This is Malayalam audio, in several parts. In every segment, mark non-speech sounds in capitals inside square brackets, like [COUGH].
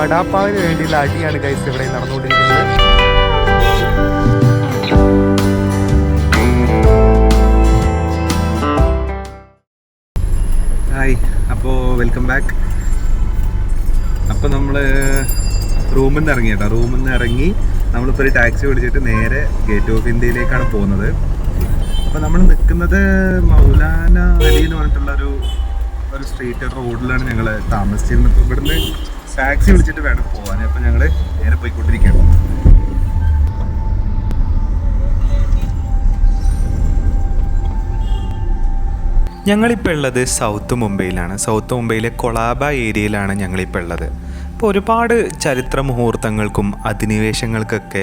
വടാപ്പാവിന് വേണ്ടിയുള്ള അടിയാണ് ഗൈസ് ഇവിടെ നടന്നുകൊണ്ടിരിക്കുന്നത്. ഹായ് അപ്പോൾ വെൽക്കം ബാക്ക് അപ്പോൾ നമ്മൾ റൂമിൽ നിന്ന് ഇറങ്ങി കേട്ടോ. റൂമിൽ നിന്ന് ഇറങ്ങി നമ്മളിപ്പോൾ ഒരു ടാക്സി പിടിച്ചിട്ട് നേരെ ഗേറ്റ് ഓഫ് ഇന്ത്യയിലേക്കാണ് പോകുന്നത്. അപ്പോൾ നമ്മൾ നിൽക്കുന്നത് മൗലാന അലി എന്ന് പറഞ്ഞിട്ടുള്ള ഒരു സ്ട്രീറ്റ് റോഡിലാണ് ഞങ്ങൾ താമസിച്ചിരുന്നത്. അപ്പോൾ ഇവിടുന്ന് ടാക്സി വിളിച്ചിട്ട് വേണം പോകാൻ അപ്പോൾ ഞങ്ങൾ നേരെ പോയിക്കൊണ്ടിരിക്കുകയാണ്. ഞങ്ങളിപ്പോൾ ഉള്ളത് സൗത്ത് മുംബൈയിലാണ്. സൗത്ത് മുംബൈയിലെ കൊളാബ ഏരിയയിലാണ് ഞങ്ങളിപ്പോൾ ഉള്ളത്. അപ്പോൾ ഒരുപാട് ചരിത്ര മുഹൂർത്തങ്ങൾക്കും അധിനിവേശങ്ങൾക്കൊക്കെ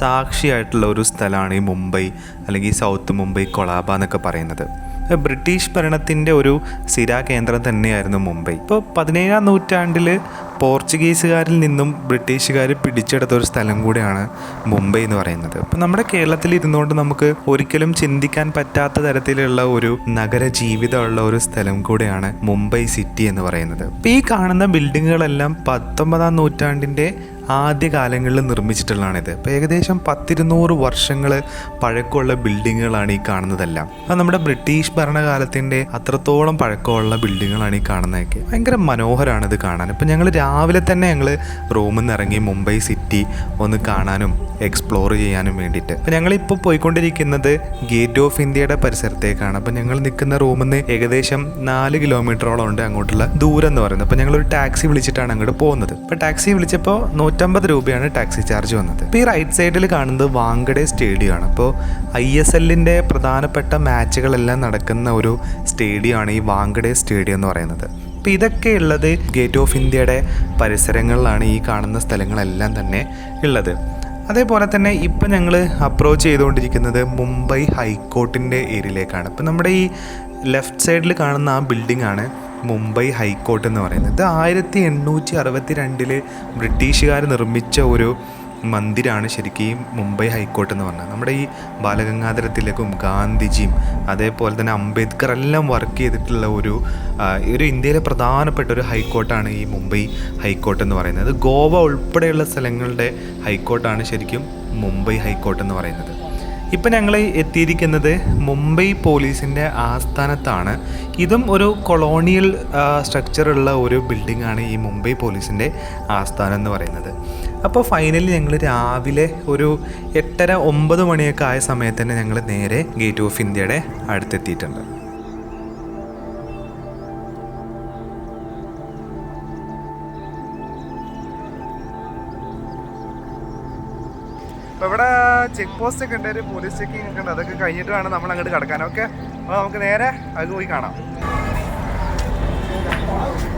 സാക്ഷിയായിട്ടുള്ള ഒരു സ്ഥലമാണ് ഈ മുംബൈ അല്ലെങ്കിൽ സൗത്ത് മുംബൈ കൊളാബ എന്നൊക്കെ പറയുന്നത്. ബ്രിട്ടീഷ് ഭരണത്തിന്റെ ഒരു സ്ഥിരാകേന്ദ്രം തന്നെയായിരുന്നു മുംബൈ. ഇപ്പോൾ പതിനേഴാം നൂറ്റാണ്ടിൽ പോർച്ചുഗീസുകാരിൽ നിന്നും ബ്രിട്ടീഷുകാർ പിടിച്ചെടുത്ത ഒരു സ്ഥലം കൂടിയാണ് മുംബൈ എന്ന് പറയുന്നത്. അപ്പോൾ നമ്മുടെ കേരളത്തിൽ ഇരുന്നുകൊണ്ട് നമുക്ക് ഒരിക്കലും ചിന്തിക്കാൻ പറ്റാത്ത തരത്തിലുള്ള ഒരു നഗര ജീവിതമുള്ള ഒരു സ്ഥലം കൂടിയാണ് മുംബൈ സിറ്റി എന്ന് പറയുന്നത്. ഈ കാണുന്ന ബിൽഡിങ്ങുകളെല്ലാം പത്തൊമ്പതാം നൂറ്റാണ്ടിന്റെ ആദ്യ കാലങ്ങളിൽ നിർമ്മിച്ചിട്ടുള്ളതാണിത്. അപ്പോൾ ഏകദേശം പത്തിരുന്നൂറ് വർഷങ്ങൾ പഴക്കമുള്ള ബിൽഡിങ്ങുകളാണ് ഈ കാണുന്നതെല്ലാം. അത് നമ്മുടെ ബ്രിട്ടീഷ് ഭരണകാലത്തിന്റെ അത്രത്തോളം പഴക്കമുള്ള ബിൽഡിങ്ങുകളാണ് ഈ കാണുന്നതൊക്കെ. ഭയങ്കര മനോഹരമാണ് ഇത് കാണാൻ. ഇപ്പം ഞങ്ങൾ രാവിലെ തന്നെ ഞങ്ങൾ റൂമിൽ നിന്ന് ഇറങ്ങി മുംബൈ സിറ്റി ഒന്ന് കാണാനും എക്സ്പ്ലോർ ചെയ്യാനും വേണ്ടിയിട്ട്. അപ്പം ഞങ്ങളിപ്പോൾ പോയിക്കൊണ്ടിരിക്കുന്നത് ഗേറ്റ് ഓഫ് ഇന്ത്യയുടെ പരിസരത്തേക്കാണ്. അപ്പോൾ ഞങ്ങൾ നിൽക്കുന്ന റൂമിൽ നിന്ന് ഏകദേശം നാല് കിലോമീറ്ററോളം ഉണ്ട് അങ്ങോട്ടുള്ള ദൂരം എന്ന് പറയുന്നത്. അപ്പം ഞങ്ങളൊരു ടാക്സി വിളിച്ചിട്ടാണ് അങ്ങോട്ട് പോകുന്നത്. അപ്പോൾ ടാക്സി വിളിച്ചപ്പോൾ നൂറ്റമ്പത് രൂപയാണ് ടാക്സി ചാർജ് വന്നത്. ഇപ്പോൾ ഈ റൈറ്റ് സൈഡിൽ കാണുന്നത് വാങ്കഡെ സ്റ്റേഡിയമാണ്. അപ്പോൾ ഐ എസ് എല്ലിന്റെ പ്രധാനപ്പെട്ട മാച്ചുകളെല്ലാം നടക്കുന്ന ഒരു സ്റ്റേഡിയമാണ് ഈ വാങ്കഡെ സ്റ്റേഡിയം എന്ന് പറയുന്നത്. അപ്പോൾ ഇതൊക്കെ ഉള്ളത് ഗേറ്റ് ഓഫ് ഇന്ത്യയുടെ പരിസരങ്ങളിലാണ് ഈ കാണുന്ന സ്ഥലങ്ങളെല്ലാം തന്നെ ഉള്ളത്. അതേപോലെ തന്നെ ഇപ്പം ഞങ്ങൾ അപ്രോച്ച് ചെയ്തുകൊണ്ടിരിക്കുന്നത് മുംബൈ ഹൈക്കോർട്ടിന്റെ ഏരിയയിലേക്കാണ്. ഇപ്പം നമ്മുടെ ഈ ലെഫ്റ്റ് സൈഡിൽ കാണുന്ന ആ ബിൽഡിംഗ് ആണ് മുംബൈ ഹൈക്കോർട്ട് എന്ന് പറയുന്നത്. ഇത് ആയിരത്തി എണ്ണൂറ്റി അറുപത്തി രണ്ടിൽ ബ്രിട്ടീഷുകാർ നിർമ്മിച്ച ഒരു മന്ദിരാണ് ശരിക്കും ഈ മുംബൈ ഹൈക്കോർട്ട് എന്ന് പറഞ്ഞത്. നമ്മുടെ ഈ ബാലഗംഗാധര തിലകും ഗാന്ധിജിയും അതേപോലെ തന്നെ അംബേദ്കർ എല്ലാം വർക്ക് ചെയ്തിട്ടുള്ള ഒരു ഒരു ഇന്ത്യയിലെ പ്രധാനപ്പെട്ട ഒരു ഹൈക്കോർട്ടാണ് ഈ മുംബൈ ഹൈക്കോർട്ട് എന്ന് പറയുന്നത്. ഗോവ ഉൾപ്പെടെയുള്ള സ്ഥലങ്ങളുടെ ഹൈക്കോർട്ടാണ് ശരിക്കും മുംബൈ ഹൈക്കോർട്ട് എന്ന് പറയുന്നത്. ഇപ്പം ഞങ്ങൾ എത്തിയിരിക്കുന്നത് മുംബൈ പോലീസിന്റെ ആസ്ഥാനത്താണ്. ഇതും ഒരു കൊളോണിയൽ സ്ട്രക്ചറുള്ള ഒരു ബിൽഡിംഗ് ആണ് ഈ മുംബൈ പോലീസിന്റെ ആസ്ഥാനം എന്ന് പറയുന്നത്. അപ്പോൾ ഫൈനലി ഞങ്ങൾ രാവിലെ ഒരു എട്ടര ഒമ്പത് മണിയൊക്കെ ആയ സമയത്ത് തന്നെ ഞങ്ങൾ നേരെ ഗേറ്റ് ഓഫ് ഇന്ത്യയുടെ അടുത്തെത്തിയിട്ടുണ്ട്. അപ്പോൾ ഇവിടെ ചെക്ക് പോസ്റ്റ് ഒക്കെ ഉണ്ട് ഒരു പോലീസ് ചെക്കിംഗ് ഒക്കെ ഉണ്ട്. അതൊക്കെ കഴിഞ്ഞിട്ട് വേണം നമ്മൾ അങ്ങോട്ട് കിടക്കാൻ. ഓക്കെ അപ്പോൾ നമുക്ക് നേരെ അത് പോയി കാണാം.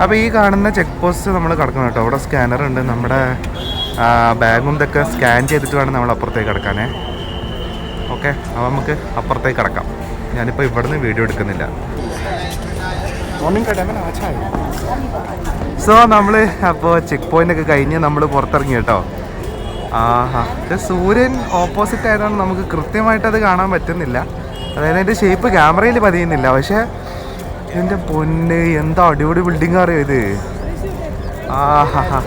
അപ്പോൾ ഈ കാണുന്ന ചെക്ക് പോസ്റ്റ് നമ്മൾ കിടക്കണം കേട്ടോ. അവിടെ സ്കാനർ ഉണ്ട്. നമ്മുടെ ബാഗും ഇതൊക്കെ സ്കാൻ ചെയ്തിട്ട് വേണം നമ്മൾ അപ്പുറത്തേക്ക് കിടക്കാനേ. ഓക്കെ അപ്പോൾ നമുക്ക് അപ്പുറത്തേക്ക് കിടക്കാം. ഞാനിപ്പോൾ ഇവിടുന്ന് വീഡിയോ എടുക്കുന്നില്ല. സോ നമ്മൾ അപ്പോൾ ചെക്ക് പോയിന്റ് ഒക്കെ കഴിഞ്ഞ് നമ്മൾ പുറത്തിറങ്ങി കേട്ടോ. ആഹാ. സൂര്യൻ ഓപ്പോസിറ്റ് ആയതുകൊണ്ട് നമുക്ക് കൃത്യമായിട്ട് അത് കാണാൻ പറ്റുന്നില്ല. അതായത് അതിന്റെ ഷേപ്പ് ക്യാമറയിൽ പതിയുന്നില്ല. പക്ഷേ എന്റെ പൊന്ന് എന്താ അടിപൊളി ബിൽഡിംഗ് അറിയോ ഇത്? ആഹാ.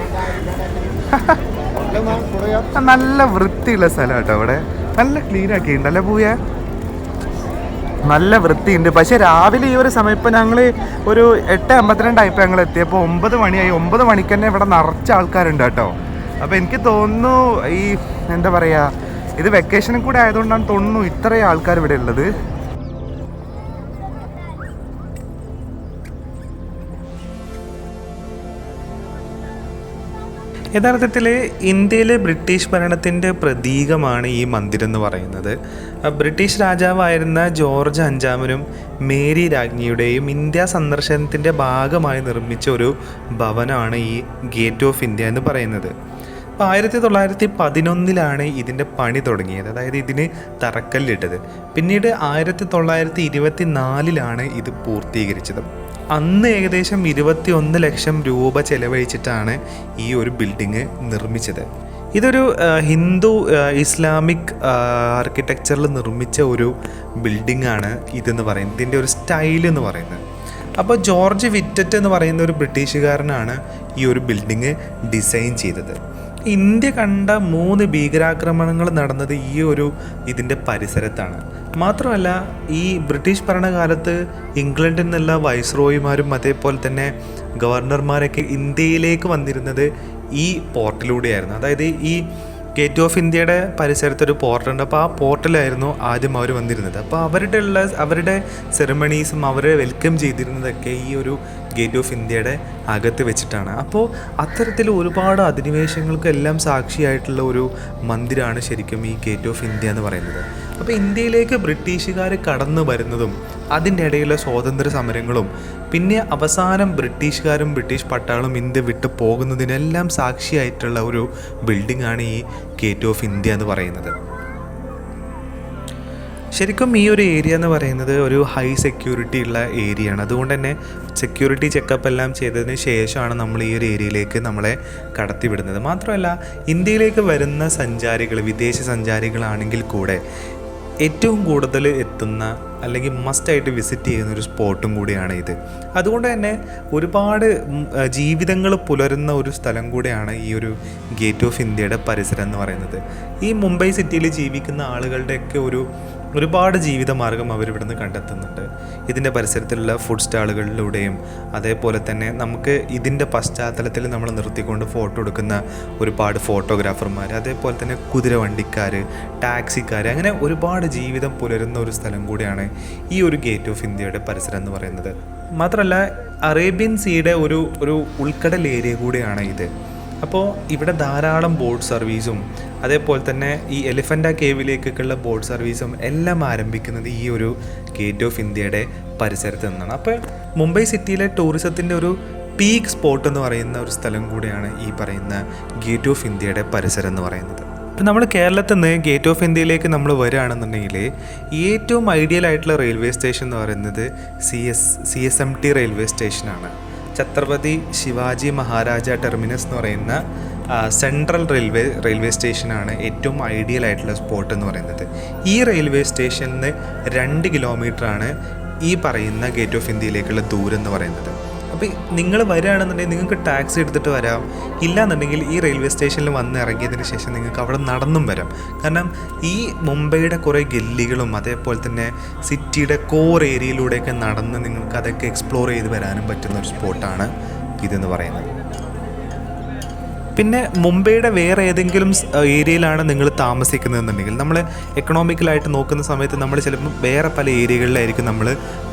നല്ല വൃത്തിയുള്ള സ്ഥലം കേട്ടോ അവിടെ. നല്ല ക്ലീൻ ആക്കിയിട്ടുണ്ട് അല്ലേ പൂയ നല്ല വൃത്തിയുണ്ട്. പക്ഷെ രാവിലെ ഈ ഒരു സമയം ഇപ്പം ഞങ്ങൾ ഒരു എട്ട് അമ്പത്തിരണ്ടായപ്പോൾ ഞങ്ങൾ എത്തിയപ്പോൾ ഒമ്പത് മണിയായി. ഒമ്പത് മണിക്ക് തന്നെ ഇവിടെ നിറച്ച ആൾക്കാരുണ്ട് കേട്ടോ. അപ്പോൾ എനിക്ക് തോന്നുന്നു ഈ എന്താ പറയുക ഇത് വെക്കേഷനും കൂടെ ആയതുകൊണ്ടാണ് തോന്നുന്നു ഇത്രയും ആൾക്കാർ ഇവിടെ ഉള്ളത്. യഥാർത്ഥത്തിൽ ഇന്ത്യയിലെ ബ്രിട്ടീഷ് ഭരണത്തിന്റെ പ്രതീകമാണ് ഈ മന്ദിരം എന്ന് പറയുന്നത്. ബ്രിട്ടീഷ് രാജാവായിരുന്ന ജോർജ് അഞ്ചാമനും മേരി രാജ്ഞിയുടെയും ഇന്ത്യ സന്ദർശനത്തിന്റെ ഭാഗമായി നിർമ്മിച്ച ഒരു ഭവനമാണ് ഈ ഗേറ്റ് ഓഫ് ഇന്ത്യ എന്ന് പറയുന്നത്. അപ്പോൾ ആയിരത്തി തൊള്ളായിരത്തി പതിനൊന്നിലാണ് ഇതിന്റെ പണി തുടങ്ങിയത്. അതായത് ഇതിന് തറക്കല്ലിട്ടത്. പിന്നീട് ആയിരത്തി തൊള്ളായിരത്തി ഇരുപത്തി നാലിലാണ് ഇത് പൂർത്തീകരിച്ചത്. അന്ന് ഏകദേശം ഇരുപത്തി ഒന്ന് ലക്ഷം രൂപ ചെലവഴിച്ചിട്ടാണ് ഈ ഒരു ബിൽഡിങ് നിർമ്മിച്ചത്. ഇതൊരു ഹിന്ദു ഇസ്ലാമിക് ആർക്കിടെക്ചറിൽ നിർമ്മിച്ച ഒരു ബിൽഡിംഗ് ആണ് ഇതെന്ന് പറയുന്നത്. ഇതിന്റെ ഒരു സ്റ്റൈൽ എന്ന് പറയുന്നത്. അപ്പോൾ ജോർജ് വിറ്ററ്റ് എന്ന് പറയുന്ന ഒരു ബ്രിട്ടീഷുകാരനാണ് ഈ ഒരു ബിൽഡിങ് ഡിസൈൻ ചെയ്തത്. ഇന്ത്യ കണ്ട മൂന്ന് ഭീകരാക്രമണങ്ങൾ നടന്നത് ഈ ഒരു ഇതിന്റെ പരിസരത്താണ്. മാത്രമല്ല ഈ ബ്രിട്ടീഷ് ഭരണകാലത്ത് ഇംഗ്ലണ്ടിൽ നിന്നുള്ള വൈസ്രോയിമാരും അതേപോലെ തന്നെ ഗവർണർമാരൊക്കെ ഇന്ത്യയിലേക്ക് വന്നിരുന്നത് ഈ പോർട്ടിലൂടെയായിരുന്നു. അതായത് ഈ ഗേറ്റ് ഓഫ് ഇന്ത്യയുടെ പരിസരത്ത് ഒരു പോർട്ടുണ്ട്. അപ്പോൾ ആ പോർട്ടിലായിരുന്നു ആദ്യം അവർ വന്നിരുന്നത്. അപ്പോൾ അവരുടെ ഉള്ള അവരുടെ സെറമണീസും അവരെ വെൽക്കം ചെയ്തിരുന്നതൊക്കെ ഈ ഒരു ഗേറ്റ് ഓഫ് ഇന്ത്യയുടെ അകത്ത് വെച്ചിട്ടാണ്. അപ്പോൾ അത്തരത്തിൽ ഒരുപാട് അധിനിവേശങ്ങൾക്കെല്ലാം സാക്ഷിയായിട്ടുള്ള ഒരു മന്ദിരമാണ് ശരിക്കും ഈ ഗേറ്റ് ഓഫ് ഇന്ത്യ എന്ന് പറയുന്നത്. അപ്പോൾ ഇന്ത്യയിലേക്ക് ബ്രിട്ടീഷുകാർ കടന്നു വരുന്നതും അതിന്റെ ഇടയിലെ സ്വാതന്ത്ര്യ സമരങ്ങളും പിന്നെ അവസാനം ബ്രിട്ടീഷുകാരും ബ്രിട്ടീഷ് പട്ടാളും ഇന്ത്യ വിട്ട് പോകുന്നതിനെല്ലാം സാക്ഷിയായിട്ടുള്ള ഒരു ബിൽഡിംഗ് ആണ് ഈ ഗേറ്റ് ഓഫ് ഇന്ത്യ എന്ന് പറയുന്നത്. ശരിക്കും ഈ ഒരു ഏരിയ എന്ന് പറയുന്നത് ഒരു ഹൈ സെക്യൂരിറ്റി ഉള്ള ഏരിയ ആണ് അതുകൊണ്ട് തന്നെ സെക്യൂരിറ്റി ചെക്കപ്പ് എല്ലാം ചെയ്തതിന് ശേഷമാണ് നമ്മൾ ഈ ഒരു ഏരിയയിലേക്ക് നമ്മളെ കടത്തിവിടുന്നത്. മാത്രമല്ല ഇന്ത്യയിലേക്ക് വരുന്ന സഞ്ചാരികൾ വിദേശ സഞ്ചാരികളാണെങ്കിൽ കൂടെ ഏറ്റവും കൂടുതൽ എത്തുന്ന അല്ലെങ്കിൽ മസ്റ്റായിട്ട് വിസിറ്റ് ചെയ്യുന്ന ഒരു സ്പോട്ടും കൂടിയാണ് ഇത്. അതുകൊണ്ട് തന്നെ ഒരുപാട് ജീവിതങ്ങൾ പുലരുന്ന ഒരു സ്ഥലം കൂടിയാണ് ഈ ഒരു ഗേറ്റ് ഓഫ് ഇന്ത്യയുടെ പരിസരം എന്ന് പറയുന്നത്. ഈ മുംബൈ സിറ്റിയിൽ ജീവിക്കുന്ന ആളുകളുടെയൊക്കെ ഒരു ഒരുപാട് ജീവിതമാർഗം അവരിവിടുന്ന് കണ്ടെത്തുന്നുണ്ട്. ഇതിന്റെ പരിസരത്തിലുള്ള ഫുഡ് സ്റ്റാളുകളിലൂടെയും അതേപോലെ തന്നെ നമുക്ക് ഇതിന്റെ പശ്ചാത്തലത്തിൽ നമ്മൾ നിർത്തിക്കൊണ്ട് ഫോട്ടോ എടുക്കുന്ന ഒരുപാട് ഫോട്ടോഗ്രാഫർമാർ അതേപോലെ തന്നെ കുതിരവണ്ടിക്കാർ ടാക്സിക്കാർ അങ്ങനെ ഒരുപാട് ജീവിതം പുലരുന്ന ഒരു സ്ഥലം കൂടിയാണ് ഈ ഒരു ഗേറ്റ് ഓഫ് ഇന്ത്യയുടെ പരിസരം എന്ന് പറയുന്നത്. മാത്രമല്ല അറേബ്യൻ സീയുടെ ഒരു ഒരു ഉൾക്കടൽ ഏരിയ കൂടിയാണ് ഇത്. അപ്പോൾ ഇവിടെ ധാരാളം ബോട്ട് സർവീസും അതേപോലെ തന്നെ ഈ എലിഫന്റ കേവിലേക്കൊക്കെയുള്ള ബോട്ട് സർവീസും എല്ലാം ആരംഭിക്കുന്നത് ഈ ഒരു ഗേറ്റ് ഓഫ് ഇന്ത്യയുടെ പരിസരത്ത് നിന്നാണ്. അപ്പോൾ മുംബൈ സിറ്റിയിലെ ടൂറിസത്തിന്റെ ഒരു പീക്ക് സ്പോട്ട് എന്ന് പറയുന്ന ഒരു സ്ഥലം കൂടിയാണ് ഈ പറയുന്ന ഗേറ്റ് ഓഫ് ഇന്ത്യയുടെ പരിസരം എന്ന് പറയുന്നത്. ഇപ്പം നമ്മൾ കേരളത്തിൽ നിന്ന് ഗേറ്റ് ഓഫ് ഇന്ത്യയിലേക്ക് നമ്മൾ വരികയാണെന്നുണ്ടെങ്കിൽ ഏറ്റവും ഐഡിയൽ ആയിട്ടുള്ള റെയിൽവേ സ്റ്റേഷൻ എന്ന് പറയുന്നത് C S C S M T railway സ്റ്റേഷനാണ് ഛത്രപതി ശിവാജി മഹാരാജ ടെർമിനസ് എന്ന് പറയുന്ന സെൻട്രൽ റെയിൽവേ റെയിൽവേ സ്റ്റേഷനാണ് ഏറ്റവും ഐഡിയൽ ആയിട്ടുള്ള സ്പോട്ട് എന്ന് പറയുന്നത്. ഈ റെയിൽവേ സ്റ്റേഷനിൽ നിന്ന് രണ്ട് കിലോമീറ്ററാണ് ഈ പറയുന്ന ഗേറ്റ് ഓഫ് ഇന്ത്യയിലേക്കുള്ള ദൂരം എന്ന് പറയുന്നത് അപ്പോൾ നിങ്ങൾ വരികയാണെന്നുണ്ടെങ്കിൽ നിങ്ങൾക്ക് ടാക്സി എടുത്തിട്ട് വരാം. ഇല്ലാന്നുണ്ടെങ്കിൽ ഈ റെയിൽവേ സ്റ്റേഷനിൽ വന്ന് ഇറങ്ങിയതിന് ശേഷം നിങ്ങൾക്ക് അവിടെ നടന്നും വരാം. കാരണം ഈ മുംബൈയുടെ കുറേ ഗല്ലികളും അതേപോലെ തന്നെ സിറ്റിയുടെ കോർ ഏരിയയിലൂടെയൊക്കെ നടന്ന് നിങ്ങൾക്ക് അതൊക്കെ എക്സ്പ്ലോർ ചെയ്ത് വരാനും പറ്റുന്ന ഒരു സ്പോട്ടാണ് ഇതെന്ന് പറയുന്നത്. പിന്നെ മുംബൈയുടെ വേറെ ഏതെങ്കിലും ഏരിയയിലാണ് നിങ്ങൾ താമസിക്കുന്നതെന്നുണ്ടെങ്കിൽ നമ്മൾ എക്കണോമിക്കലായിട്ട് നോക്കുന്ന സമയത്ത് നമ്മൾ ചിലപ്പോൾ വേറെ പല ഏരിയകളിലായിരിക്കും നമ്മൾ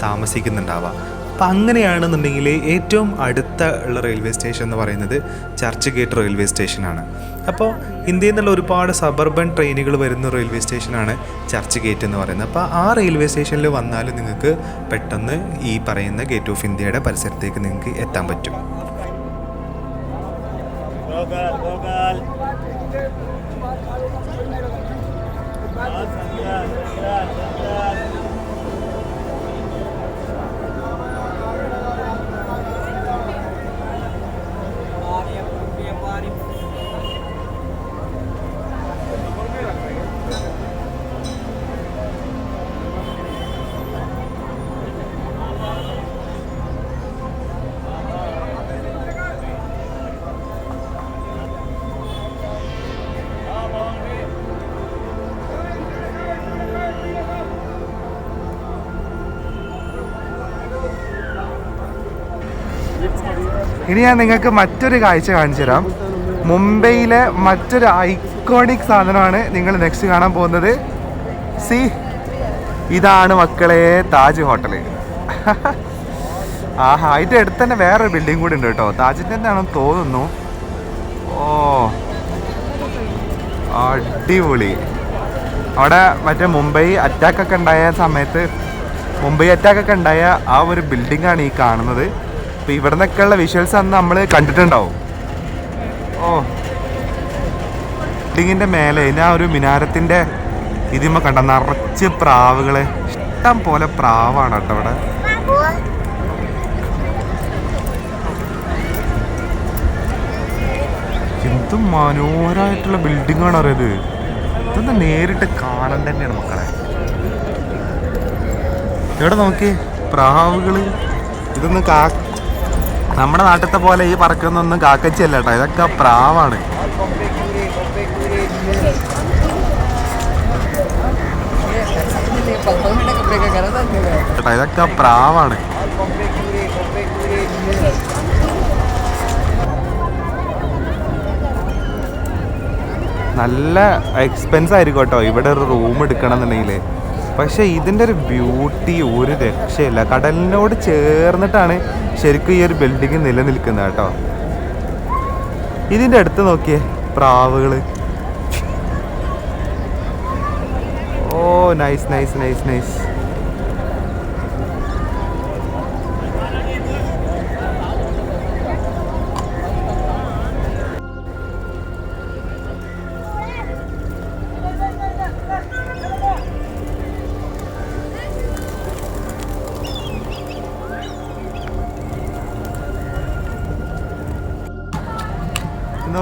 താമസിക്കുന്നുണ്ടാവുക. അപ്പം അങ്ങനെയാണെന്നുണ്ടെങ്കിൽ ഏറ്റവും അടുത്ത ഉള്ള റെയിൽവേ സ്റ്റേഷൻ എന്ന് പറയുന്നത് ചർച്ച് ഗേറ്റ് റെയിൽവേ സ്റ്റേഷനാണ് അപ്പോൾ ഇന്ത്യയിൽ നിന്നുള്ള ഒരുപാട് സബർബൻ ട്രെയിനുകൾ വരുന്ന റെയിൽവേ സ്റ്റേഷനാണ് ചർച്ച് ഗേറ്റ് എന്ന് പറയുന്നത്. അപ്പോൾ ആ റെയിൽവേ സ്റ്റേഷനിൽ വന്നാൽ നിങ്ങൾക്ക് പെട്ടെന്ന് ഈ പറയുന്ന ഗേറ്റ് ഓഫ് ഇന്ത്യയുടെ പരിസരത്തേക്ക് നിങ്ങൾക്ക് എത്താൻ പറ്റും. गोगल गोगल बस अंदर अंदर ഇനി ഞാൻ നിങ്ങൾക്ക് മറ്റൊരു കാഴ്ച കാണിച്ചു തരാം. മുംബൈയിലെ മറ്റൊരു ഐക്കോണിക് സാധനമാണ് നിങ്ങൾ നെക്സ്റ്റ് കാണാൻ പോകുന്നത്. സി ഇതാണ് മക്കളെ താജ് ഹോട്ടൽ. [LAUGHS] ആഹാ അതിന്റെ അടുത്ത് തന്നെ വേറൊരു ബിൽഡിംഗ് കൂടി ഉണ്ട് കേട്ടോ. താജിന്റെ തന്നെ ആണെന്ന് തോന്നുന്നു. ഓ അടിപൊളി. അവിടെ മറ്റേ മുംബൈ അറ്റാക്കൊക്കെ ഉണ്ടായ സമയത്ത് മുംബൈ അറ്റാക്കൊക്കെ ഉണ്ടായ ആ ഒരു ബിൽഡിംഗ് ആണ് ഈ കാണുന്നത്. അപ്പോൾ ഇവിടെ നിന്നൊക്കെയുള്ള വിഷ്വൽസ് അന്ന് നമ്മൾ കണ്ടിട്ടുണ്ടാവും. ഓ. ബിൽഡിങ്ങിന്റെ മേലെ ഞാൻ ഒരു മിനാരത്തിന്റെ ഇതിമ കണ്ട നിറച്ച് പ്രാവുകളെ. ഇഷ്ടം പോലെ പ്രാവാണ് കേട്ടോ ഇവിടെ. എന്തും മനോഹരമായിട്ടുള്ള ബിൽഡിംഗ് ആണ് അറിയത് ഇതൊന്ന് നേരിട്ട് കാണാൻ തന്നെയാണ് മക്കളെ. ഇവിടെ നോക്കി പ്രാവുകൾ. ഇതൊന്നും കാ നമ്മുടെ നാട്ടിലത്തെ പോലെ ഈ പറക്കുന്നൊന്നും കാക്കച്ചിയല്ല കേട്ടോ. ഇതൊക്കെ പ്രാവാണ്. ഇതൊക്കെ പ്രാവാണ്. നല്ല എക്സ്പെൻസ് ആയിരിക്കും കേട്ടോ. ഇവിടെ ഒരു റൂം എടുക്കണം എന്നുണ്ടെങ്കിൽ പക്ഷെ ഇതിന്റെ ഒരു ബ്യൂട്ടി ഒരു രക്ഷയില്ല. കടലിനോട് ചേർന്നിട്ടാണ് ശരിക്കും ഈ ഒരു ബിൽഡിംഗ് നിലനിൽക്കുന്നത് കേട്ടോ. ഇതിന്റെ അടുത്ത് നോക്കിയേ പ്രാവുകൾ ഓ നൈസ് നൈസ് നൈസ് നൈസ്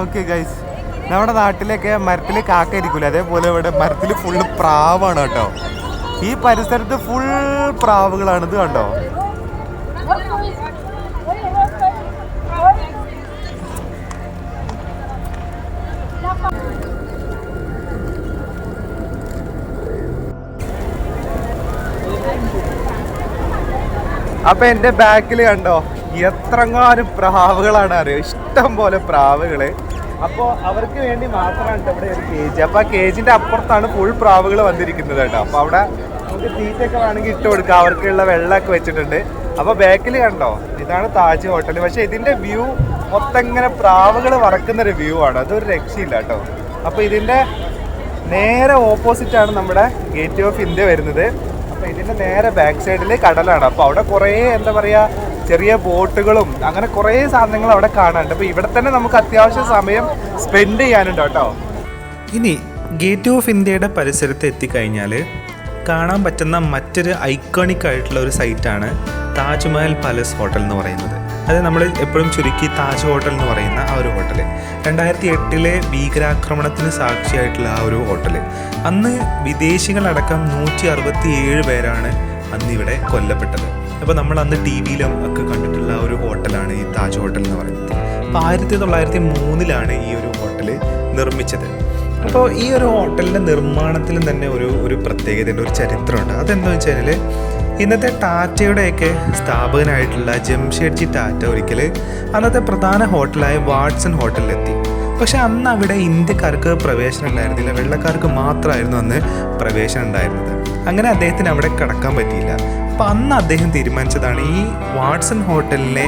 നോക്കിയേ ഗൈസ് നമ്മുടെ നാട്ടിലൊക്കെ മരത്തിൽ കാക്ക അതേപോലെ ഇവിടെ മരത്തിൽ ഫുള്ള് പ്രാവാണ് കേട്ടോ. ഈ പരിസരത്ത് ഫുൾ പ്രാവുകളാണ്. ഇത് കണ്ടോ? അപ്പൊ എന്റെ ബാക്കിൽ കണ്ടോ? എത്രങ്ങാനും പ്രാവുകളാണ് അറിയോ? ഇഷ്ടം പോലെ പ്രാവുകൾ. അപ്പോൾ അവർക്ക് വേണ്ടി മാത്രമാണ് ഇവിടെ ഒരു കേജ് അപ്പോൾ ആ കേജിന്റെ അപ്പുറത്താണ് ഫുൾ പ്രാവുകൾ വന്നിരിക്കുന്നത് കേട്ടോ അപ്പോൾ അവിടെ നമുക്ക് തീറ്റയൊക്കെ വേണമെങ്കിൽ ഇട്ട് കൊടുക്കാം. അവർക്കുള്ള വെള്ളമൊക്കെ വെച്ചിട്ടുണ്ട്. അപ്പോൾ ബാക്കിൽ കണ്ടോ? ഇതാണ് താജ് ഹോട്ടൽ പക്ഷെ ഇതിന്റെ വ്യൂ മൊത്തം ഇങ്ങനെ പ്രാവുകൾ വറക്കുന്ന ഒരു വ്യൂ ആണ്. അതൊരു രക്ഷയില്ല കേട്ടോ അപ്പോൾ ഇതിന്റെ നേരെ ഓപ്പോസിറ്റ് ആണ് നമ്മുടെ ഗേറ്റ് ഓഫ് ഇന്ത്യ വരുന്നത്. അപ്പൊ ഇതിന്റെ നേരെ ബാക്ക് സൈഡിൽ കടലാണ്. അപ്പൊ അവിടെ കുറേ എന്താ പറയാ ചെറിയ ബോട്ടുകളും അങ്ങനെ കുറേ സാധനങ്ങൾ അവിടെ കാണാനുണ്ട്. അപ്പൊ ഇവിടെ തന്നെ നമുക്ക് അത്യാവശ്യം സമയം സ്പെൻഡ് ചെയ്യാനുണ്ട് കേട്ടോ. ഇനി ഗേറ്റ് ഓഫ് ഇന്ത്യയുടെ പരിസരത്ത് എത്തിക്കഴിഞ്ഞാൽ കാണാൻ പറ്റുന്ന മറ്റൊരു ഐക്കോണിക് ആയിട്ടുള്ള ഒരു സൈറ്റാണ് താജ്മഹൽ പാലസ് ഹോട്ടൽ എന്ന് പറയുന്നത്. അത് നമ്മൾ എപ്പോഴും ചുരുക്കി താജ് ഹോട്ടൽ എന്ന് പറയുന്ന ആ ഒരു ഹോട്ടൽ രണ്ടായിരത്തി എട്ടിലെ ഭീകരാക്രമണത്തിന് സാക്ഷിയായിട്ടുള്ള ആ ഒരു ഹോട്ടൽ അന്ന് വിദേശികളടക്കം നൂറ്റി അറുപത്തി ഏഴ് പേരാണ് അന്ന് ഇവിടെ കൊല്ലപ്പെട്ടത്. അപ്പോൾ നമ്മൾ അന്ന് ടി വിയിലും ഒക്കെ കണ്ടിട്ടുള്ള ഒരു ഹോട്ടലാണ് ഈ താജ് ഹോട്ടൽ എന്ന് പറയുന്നത്. അപ്പോൾ ആയിരത്തി തൊള്ളായിരത്തി മൂന്നിലാണ് ഈ ഒരു ഹോട്ടൽ നിർമ്മിച്ചത്. അപ്പോൾ ഈ ഒരു ഹോട്ടലിന്റെ നിർമ്മാണത്തിലും തന്നെ ഒരു ഒരു പ്രത്യേകതയുണ്ട് ഒരു ചരിത്രമുണ്ട്. അതെന്താ വെച്ച് കഴിഞ്ഞാൽ ഇന്നത്തെ ടാറ്റയുടെയൊക്കെ സ്ഥാപകനായിട്ടുള്ള ജംഷേഡ്ജി ടാറ്റ ഒരിക്കൽ അന്നത്തെ പ്രധാന ഹോട്ടലായ വാട്സൺ ഹോട്ടലിലെത്തി. പക്ഷെ അന്ന് അവിടെ ഇന്ത്യക്കാർക്ക് പ്രവേശനം ഉണ്ടായിരുന്നില്ല വെള്ളക്കാർക്ക് മാത്രമായിരുന്നു അന്ന് പ്രവേശനം ഉണ്ടായിരുന്നത്. അങ്ങനെ അദ്ദേഹത്തിന് അവിടെ കടക്കാൻ പറ്റിയില്ല. അപ്പം അന്ന് അദ്ദേഹം തീരുമാനിച്ചതാണ് ഈ വാട്സൺ ഹോട്ടലിനെ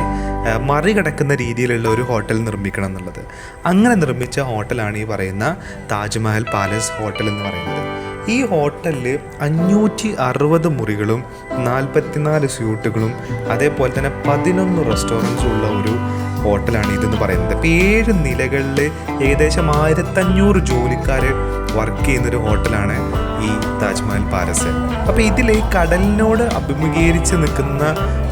മറികടക്കുന്ന രീതിയിലുള്ള ഒരു ഹോട്ടൽ നിർമ്മിക്കണം എന്നുള്ളത്. അങ്ങനെ നിർമ്മിച്ച ഹോട്ടലാണ് ഈ പറയുന്ന താജ്മഹൽ പാലസ് ഹോട്ടൽ എന്ന് പറയുന്നത്. ഈ ഹോട്ടലിൽ അഞ്ഞൂറ്റി അറുപത് മുറികളും നാൽപ്പത്തിനാല് സ്യൂട്ടുകളും അതേപോലെ തന്നെ പതിനൊന്ന് റെസ്റ്റോറന്റ്സും ഉള്ള ഒരു ഹോട്ടലാണ് ഇതെന്ന് പറയുന്നത്. അപ്പോൾ ഏഴ് നിലകളിൽ ഏകദേശം ആയിരത്തഞ്ഞൂറ് ജോലിക്കാർ വർക്ക് ചെയ്യുന്നൊരു ഹോട്ടലാണ് ഈ താജ്മഹൽ പാലസ്. അപ്പോൾ ഇതിൽ കടലിനോട് അഭിമുഖീകരിച്ച് നിൽക്കുന്ന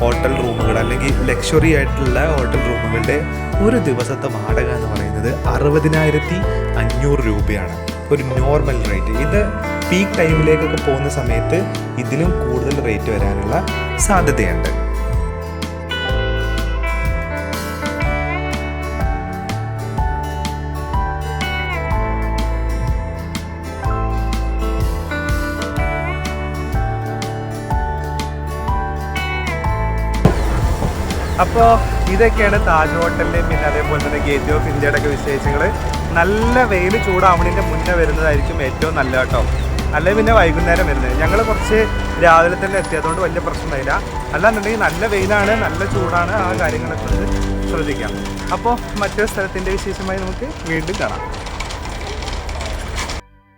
ഹോട്ടൽ റൂമുകൾ അല്ലെങ്കിൽ ലക്ഷറി ആയിട്ടുള്ള ഹോട്ടൽ റൂമുകളുടെ ഒരു ദിവസത്തെ വാടക എന്ന് പറയുന്നത് അറുപതിനായിരത്തി അഞ്ഞൂറ് രൂപയാണ്. ഒരു നോർമൽ റേറ്റ് ഇത് പീക്ക് ടൈമിലേക്കൊക്കെ പോകുന്ന സമയത്ത് ഇതിലും കൂടുതൽ റേറ്റ് വരാനുള്ള സാധ്യതയുണ്ട്. അപ്പോൾ ഇതൊക്കെയാണ് താജ് ഹോട്ടലിന്റെയും പിന്നെ അതേപോലെ തന്നെ ഗേറ്റ് ഓഫ് ഇന്ത്യയുടെ ഒക്കെ വിശേഷങ്ങൾ നല്ല വെയിൽ ചൂടാവണിന്റെ മുന്നേ വരുന്നതായിരിക്കും ഏറ്റവും നല്ല കേട്ടോ. അല്ലെങ്കിൽ പിന്നെ വൈകുന്നേരം വരുന്നത്. ഞങ്ങൾ കുറച്ച് രാവിലെ തന്നെ എത്തിയതുകൊണ്ട് വലിയ പ്രശ്നമില്ല. അല്ലാന്നുണ്ടെങ്കിൽ നല്ല വെയിലാണ് നല്ല ചൂടാണ്. ആ കാര്യങ്ങളൊക്കെ ശ്രദ്ധിക്കാം. അപ്പോൾ മറ്റൊരു സ്ഥലത്തിന്റെ വിശേഷമായി നമുക്ക് വീണ്ടും കാണാം.